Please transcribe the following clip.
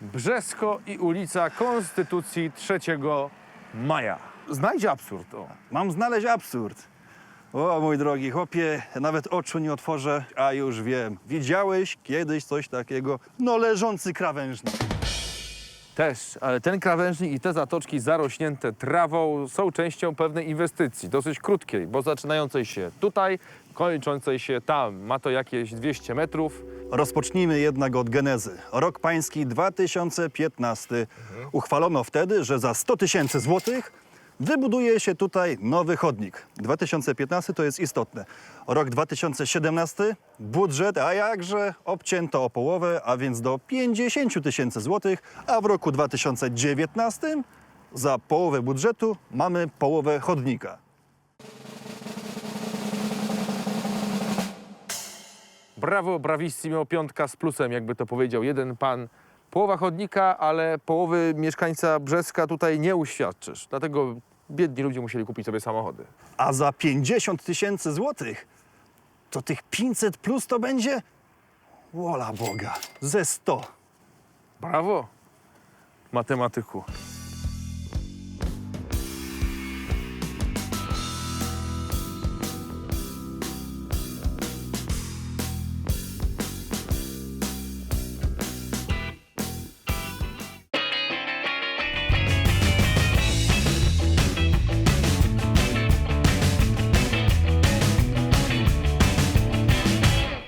Brzesko i ulica Konstytucji 3 maja. Znajdź absurd. O. Mam znaleźć absurd. O, mój drogi chłopie, nawet oczu nie otworzę, a już wiem. Widziałeś kiedyś coś takiego? No, leżący krawężnik. Też, ale ten krawężnik i te zatoczki zarośnięte trawą są częścią pewnej inwestycji, dosyć krótkiej, bo zaczynającej się tutaj, kończącej się tam. Ma to jakieś 200 metrów. Rozpocznijmy jednak od genezy. Rok pański 2015. Uchwalono wtedy, że za 100 tysięcy złotych wybuduje się tutaj nowy chodnik. 2015 to jest istotne. Rok 2017 budżet, a jakże obcięto o połowę, a więc do 50 tysięcy złotych, a w roku 2019 za połowę budżetu mamy połowę chodnika. Brawo, brawissimo, piątka z plusem, jakby to powiedział jeden pan. Połowa chodnika, ale połowy mieszkańca Brzeska tutaj nie uświadczysz. Dlatego biedni ludzie musieli kupić sobie samochody. A za 50 tysięcy złotych to tych 500 plus to będzie? Wola Boga, ze 100. Brawo, matematyku.